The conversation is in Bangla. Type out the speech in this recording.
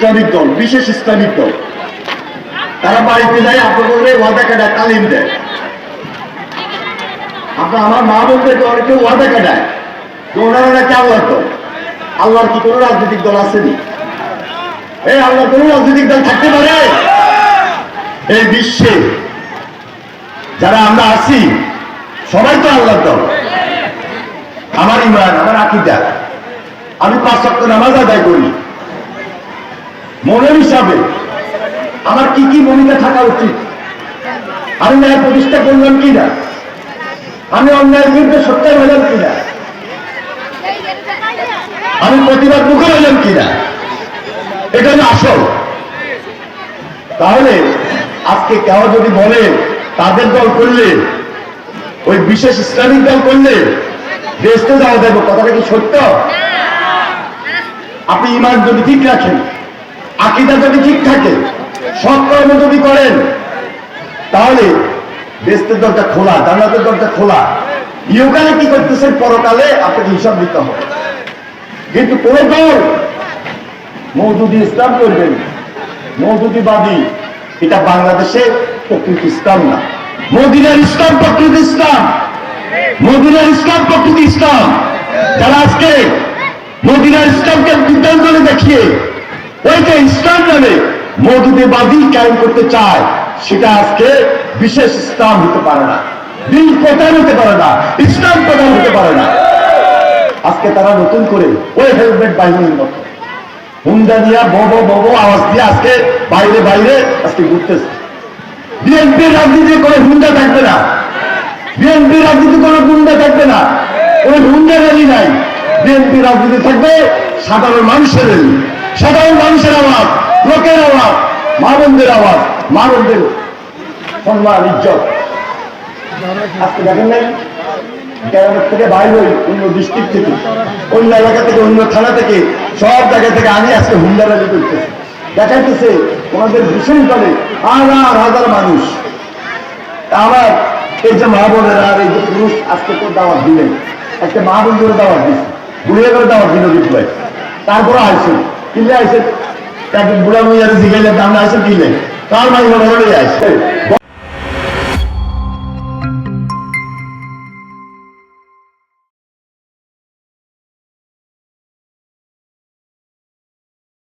ইসলামিক দল, বিশেষ ইসলামিক দল। তারা বাড়িতে যায় আপনাদের ওয়াদা কাটায় তালিম দেয়। আপনার আমার মা বোনদেরকে অনেকে ওয়াদা কাটায় যে ওনারা নাকি আল্লাহর দল। আল্লাহর কি কোনো রাজনৈতিক দল আসেনি? এই আল্লাহ কোনো রাজনৈতিক দল থাকতে পারে? এই বিশ্বে যারা আমরা আছি, সবাই তো আল্লাহর দল। আমার ইমান, আমার আকিদা। আমি পাঁচ সপ্তাহ নামাজ আদায় করি। মনের হিসাবে আমার কি কি ভূমিকা থাকা উচিত? আমি ন্যায় প্রতিষ্ঠা করলাম কিনা? আমি অন্যায়ের বিরুদ্ধে সত্যার হলাম কিনা? আমি প্রতিবাদ মুখে হলাম কিনা? এটা হলো আসল। তাহলে আজকে কেউ যদি বলে তাদের দল করলে, ওই বিশেষ ইসলামিক দল করলে দেশতে যাওয়া দেবো কথাটা কি সত্য? আপনি ইমান যদি ঠিক রাখেন আকিদা যদি ঠিক থাকে, সৎ কর্ম যদি করেন, তাহলে বেস্তের দরজা খোলা, জান্নাতের দরজা খোলা। ইউকালে কি করতেছেন? পরকালে আপনাকে হিসাব দিতে হবে। কিন্তু কোন দল মৌদুদি ইসলাম করবেন। মৌদুদিবাদী এটা বাংলাদেশে প্রকৃতি ইসলাম না। মদিনার ইসলাম প্রকৃতি ইসলাম। মদিনার ইসলাম প্রকৃতি ইসলাম। যারা আজকে মদিনার ইসলামকে বিদ্যাঞ্জলি দেখিয়ে ওইটা ইসলাম নামে মৌদুদিবাদী কায়েম করতে চায়, সেটা আজকে বিশেষ ইসলাম হতে পারে না। দিন প্রধান হতে পারে না, ইসলাম প্রধান হতে পারে না। আজকে তারা নতুন করে ওই হেলমেট বাহিনীর মতো। হুন্ডা দিয়া বব বব আওয়াজ দিয়ে আজকে বাইরে বাইরে আজকে ঘুরতেছে। বিএনপি রাজনীতি করে হুন্ডা থাকবে না। বিএনপি রাজনীতি করে গুন্ডা থাকবে না। ওই হুন্ডা র্যালি নাই। বিএনপি রাজনীতি থাকবে সাধারণ মানুষের র্যালি। সাধারণ মানুষের আওয়াজ, লোকের আওয়াজ, মা আওয়াজ, মা সম্মান, ইজ্জত। আজকে দেখেন নাই? গ্রামের থেকে বাইরে হই অন্য ডিস্ট্রিক্ট থেকে, অন্য এলাকা থেকে, অন্য থানা থেকে, সব জায়গা থেকে আমি আজকে হুন্ডা করতেছি। দেখাইতেছে, ওনাদের ভীষণ দলে হাজার হাজার মানুষ। আমার এই যে মা বোনেরা আর এই যে পুরুষ আজকে তো দাওয়াত দিলেন। একটা মা বোন করে দাওয়াত দিচ্ছে বুড়িয়ে করে দাওয়াত দিল ভাই। তারপরে আইসেন। কিনলে আইসেন তাকে বুড়া মুইয়ারে জিগাইলে দাম আইসেন কিলে? তার মনে হলে আসছে